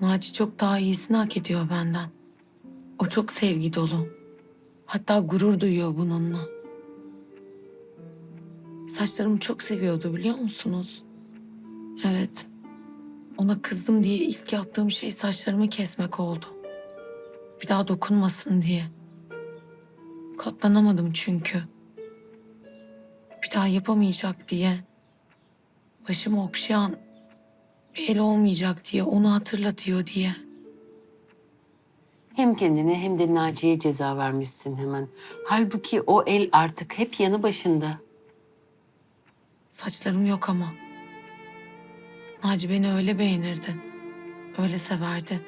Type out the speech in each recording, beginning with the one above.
Naci çok daha iyisini hak ediyor benden. O çok sevgi dolu. Hatta gurur duyuyor bununla. Saçlarımı çok seviyordu biliyor musunuz? Evet. Ona kızdım diye ilk yaptığım şey saçlarımı kesmek oldu. Bir daha dokunmasın diye. Katlanamadım çünkü. Bir daha yapamayacak diye. Başımı okşayan el olmayacak diye, onu hatırlatıyor diye. Hem kendine hem de Naciye ceza vermişsin hemen. Halbuki o el artık hep yanı başında. Saçlarım yok ama. Naci beni öyle beğenirdi. Öyle severdi.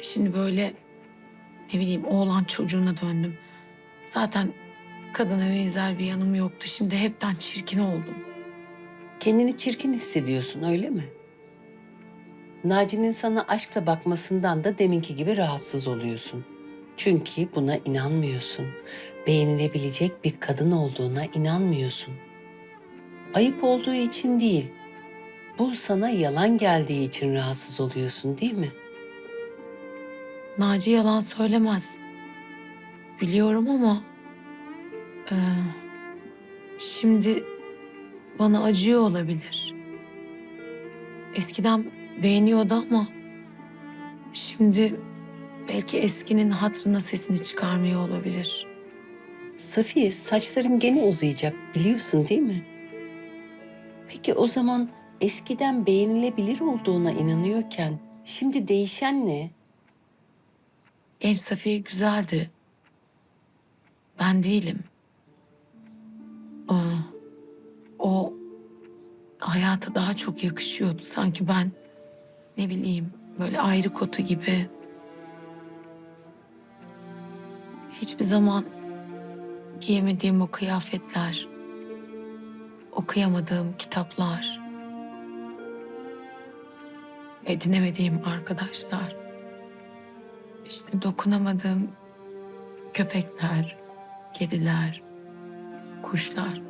Şimdi böyle ne bileyim oğlan çocuğuna döndüm. Zaten kadına benzer bir yanım yoktu. Şimdi hepten çirkin oldum. Kendini çirkin hissediyorsun öyle mi? Naci'nin sana aşkla bakmasından da deminki gibi rahatsız oluyorsun. Çünkü buna inanmıyorsun. Beğenilebilecek bir kadın olduğuna inanmıyorsun. Ayıp olduğu için değil. Bu sana yalan geldiği için rahatsız oluyorsun değil mi? Naci yalan söylemez. Biliyorum ama... eee, şimdi bana acıyor olabilir. Eskiden beğeniyordu ama... Şimdi belki eskinin hatırına sesini çıkarmıyor olabilir. Safiye saçların gene uzayacak biliyorsun değil mi? Peki o zaman eskiden beğenilebilir olduğuna inanıyorken şimdi değişen ne? Genç Safiye güzeldi. Ben değilim. O, o hayata daha çok yakışıyordu. Sanki ben ne bileyim böyle ayrı kotu gibi. Hiçbir zaman giyemediğim o kıyafetler, okuyamadığım kitaplar, edinemediğim arkadaşlar. İşte dokunamadığım köpekler, kediler, kuşlar.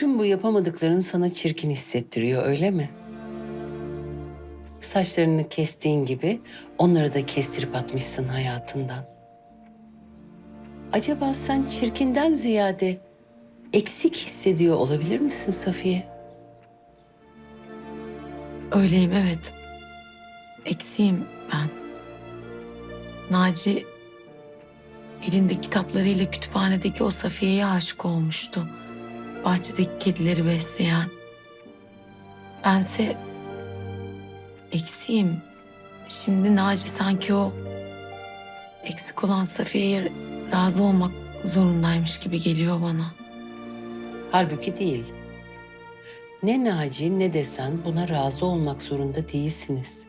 Tüm bu yapamadıkların sana çirkin hissettiriyor öyle mi? Saçlarını kestiğin gibi onları da kestirip atmışsın hayatından. Acaba sen çirkinden ziyade eksik hissediyor olabilir misin Safiye? Öyleyim evet. Eksiğim ben. Naci elinde kitaplarıyla kütüphanedeki o Safiye'ye aşık olmuştu. Bahçedeki kedileri besleyen. Bense eksiğim. Şimdi Naci sanki o eksik olan Safiye'ye razı olmak zorundaymış gibi geliyor bana. Halbuki değil. Ne Naci ne de sen buna razı olmak zorunda değilsiniz.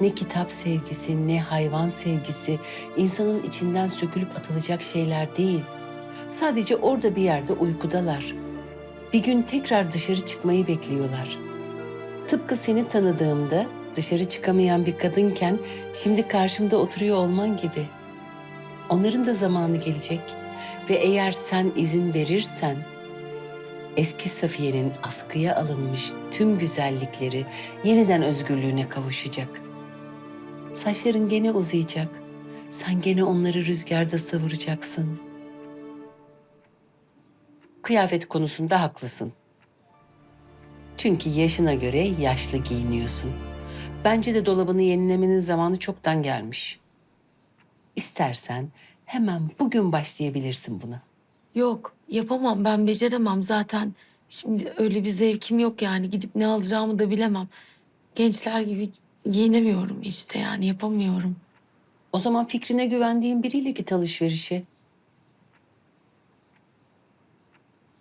Ne kitap sevgisi ne hayvan sevgisi insanın içinden sökülüp atılacak şeyler değil. Sadece orada bir yerde uykudalar. Bir gün tekrar dışarı çıkmayı bekliyorlar. Tıpkı seni tanıdığımda dışarı çıkamayan bir kadınken şimdi karşımda oturuyor olman gibi. Onların da zamanı gelecek ve eğer sen izin verirsen eski Safiye'nin askıya alınmış tüm güzellikleri yeniden özgürlüğüne kavuşacak. Saçların gene uzayacak. Sen gene onları rüzgarda savuracaksın. Kıyafet konusunda haklısın. Çünkü yaşına göre yaşlı giyiniyorsun. Bence de dolabını yenilemenin zamanı çoktan gelmiş. İstersen hemen bugün başlayabilirsin buna. Yok yapamam ben beceremem zaten. Şimdi öyle bir zevkim yok yani gidip ne alacağımı da bilemem. Gençler gibi giyinemiyorum işte yani yapamıyorum. O zaman fikrine güvendiğin biriyle git alışverişe.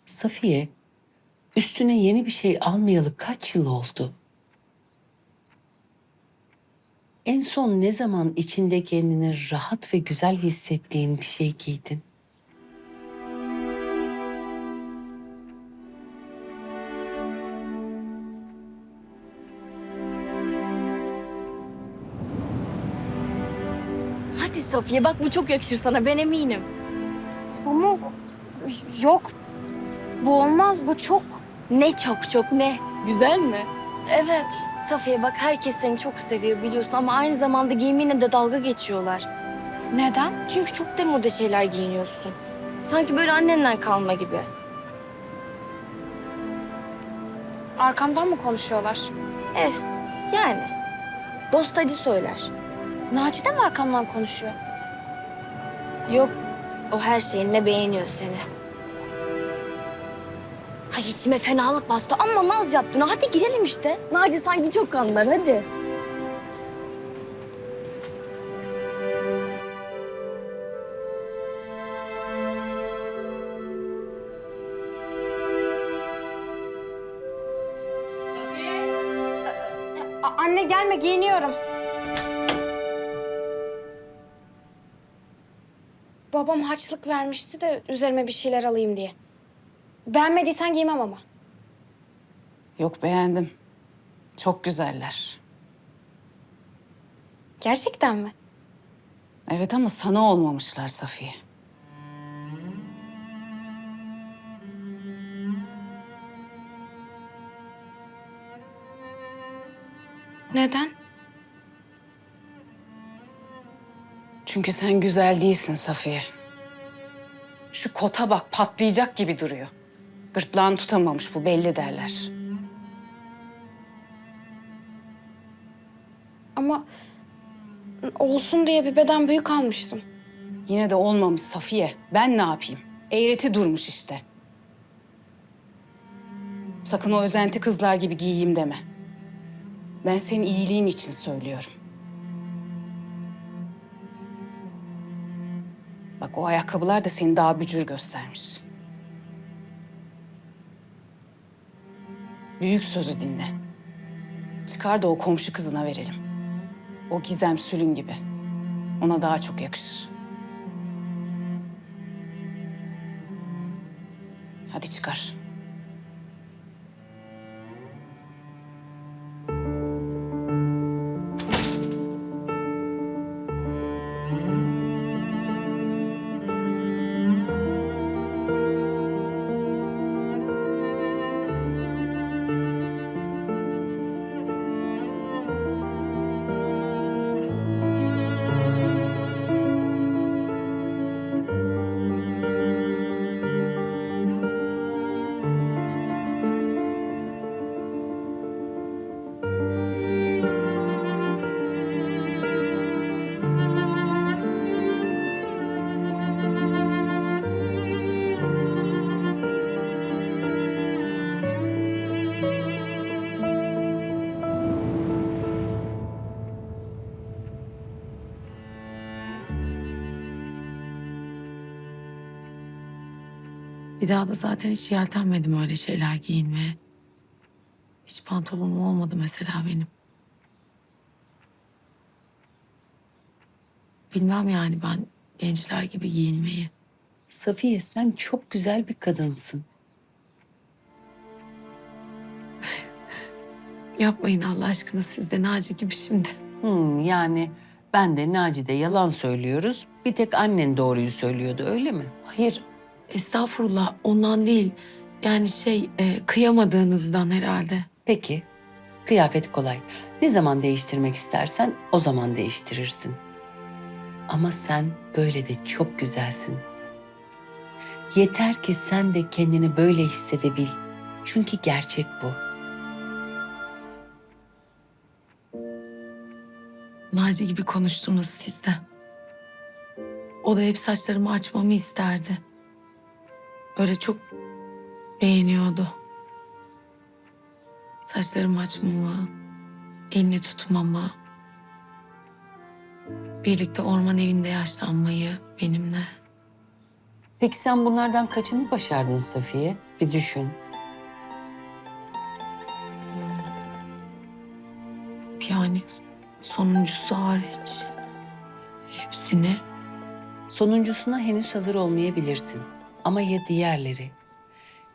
Safiye, üstüne yeni bir şey almayalı kaç yıl oldu? En son ne zaman içinde kendini rahat ve güzel hissettiğin bir şey giydin? Hadi Safiye bak bu çok yakışır sana ben eminim. Ama yok. Bu olmaz. Bu çok Ne çok çok ne? Güzel mi? Evet. Safiye bak herkes seni çok seviyor biliyorsun ama aynı zamanda giyimine de dalga geçiyorlar. Neden? Çünkü çok demode şeyler giyiniyorsun. Sanki böyle annenden kalma gibi. Arkamdan mı konuşuyorlar? Eh yani. Dost acı söyler. Naci de mi arkamdan konuşuyor? Yok o her şeyinle beğeniyor seni. Ay içime fenalık bastı ama naz yaptın. Hadi girelim işte. Naci sanki çok anlar hadi. A- anne gelme giyiniyorum. Babam harçlık vermişti de üzerime bir şeyler alayım diye. Beğenmediysen giymem ama. Yok beğendim. Çok güzeller. Gerçekten mi? Evet ama sana olmamışlar Safiye. Neden? Çünkü sen güzel değilsin Safiye. Şu kota bak patlayacak gibi duruyor. Gırtlağını tutamamış bu belli derler. Ama olsun diye bir beden büyük almıştım. Yine de olmamış Safiye. Ben ne yapayım? Eğreti durmuş işte. Sakın o özenti kızlar gibi giyeyim deme. Ben senin iyiliğin için söylüyorum. Bak o ayakkabılar da seni daha bücür göstermiş. Büyük sözü dinle. Çıkar da o komşu kızına verelim. O gizem sülün gibi. Ona daha çok yakışır. Hadi çıkar. Bir daha da zaten hiç yeltenmedim öyle şeyler giyinmeye. Hiç pantolonum olmadı mesela benim. Bilmem yani ben gençler gibi giyinmeyi. Safiye sen çok güzel bir kadınsın. Yapmayın Allah aşkına siz de Naci gibi şimdi. Hmm, yani ben de Naci'de yalan söylüyoruz. Bir tek annen doğruyu söylüyordu öyle mi? Hayır estağfurullah ondan değil. Yani şey e, kıyamadığınızdan herhalde. Peki, kıyafet kolay. Ne zaman değiştirmek istersen o zaman değiştirirsin. Ama sen böyle de çok güzelsin. Yeter ki sen de kendini böyle hissedebil. Çünkü gerçek bu. Naci gibi konuştunuz siz de. O da hep saçlarımı açmamı isterdi. Öyle çok beğeniyordu. Saçlarımı açmamı, elini tutmamı, birlikte orman evinde yaşlanmayı benimle. Peki sen bunlardan kaçını başardın Safiye? Bir düşün. Yani sonuncusu hariç hepsini Sonuncusuna henüz hazır olmayabilirsin. Ama ya diğerleri?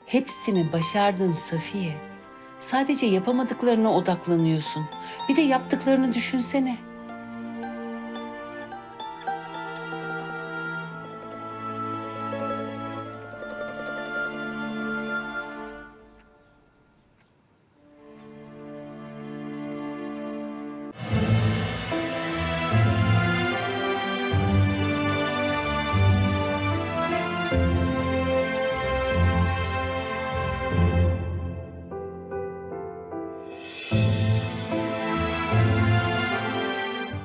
Hepsini başardın Safiye. Sadece yapamadıklarına odaklanıyorsun. Bir de yaptıklarını düşünsene.